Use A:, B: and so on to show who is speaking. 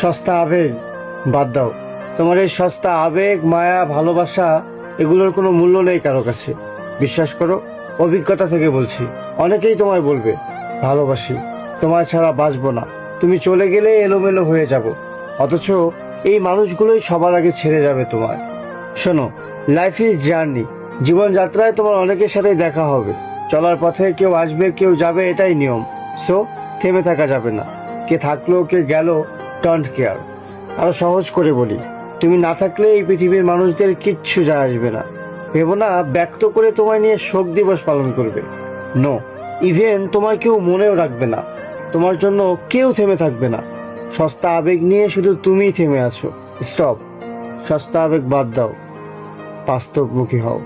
A: সস্তা আবেগ বাদ দাও। তোমার এই সস্তা আবেগ, মায়া, ভালোবাসা এগুলোর কোনো মূল্য নেই কারও কাছে। বিশ্বাস করো, অভিজ্ঞতা থেকে বলছি, অনেকেই তোমায় বলবে, ভালোবাসি, তোমায় ছাড়া বাঁচবো না, তুমি চলে গেলে এলোমেলো হয়ে যাব। অথচ এই মানুষগুলোই সবার আগে ছেড়ে যাবে তোমার শোনো লাইফ ইজ জার্নি জীবনযাত্রায় তোমার অনেকের সাথেই দেখা হবে। চলার পথে কেউ আসবে, কেউ যাবে, এটাই নিয়ম। সো থেমে থাকা যাবে না। কে থাকল, কে গেল ডন্ট কেয়ার আরও? সহজ করে বলি, তুমি না থাকলে এই পৃথিবীর মানুষদের কিচ্ছু যায় আসবে না। ভেবো না, ব্যক্ত করে তোমায় নিয়ে শোক দিবস পালন করবে। নো ইভেন তোমার কেউ মনেও রাখবে না। তোমার জন্য কেউ থেমে থাকবে না। সস্তা আবেগ নিয়ে শুধু তুমিই থেমে আছো। স্টপ সস্তা আবেগ বাদ দাও। বাস্তবমুখী হও।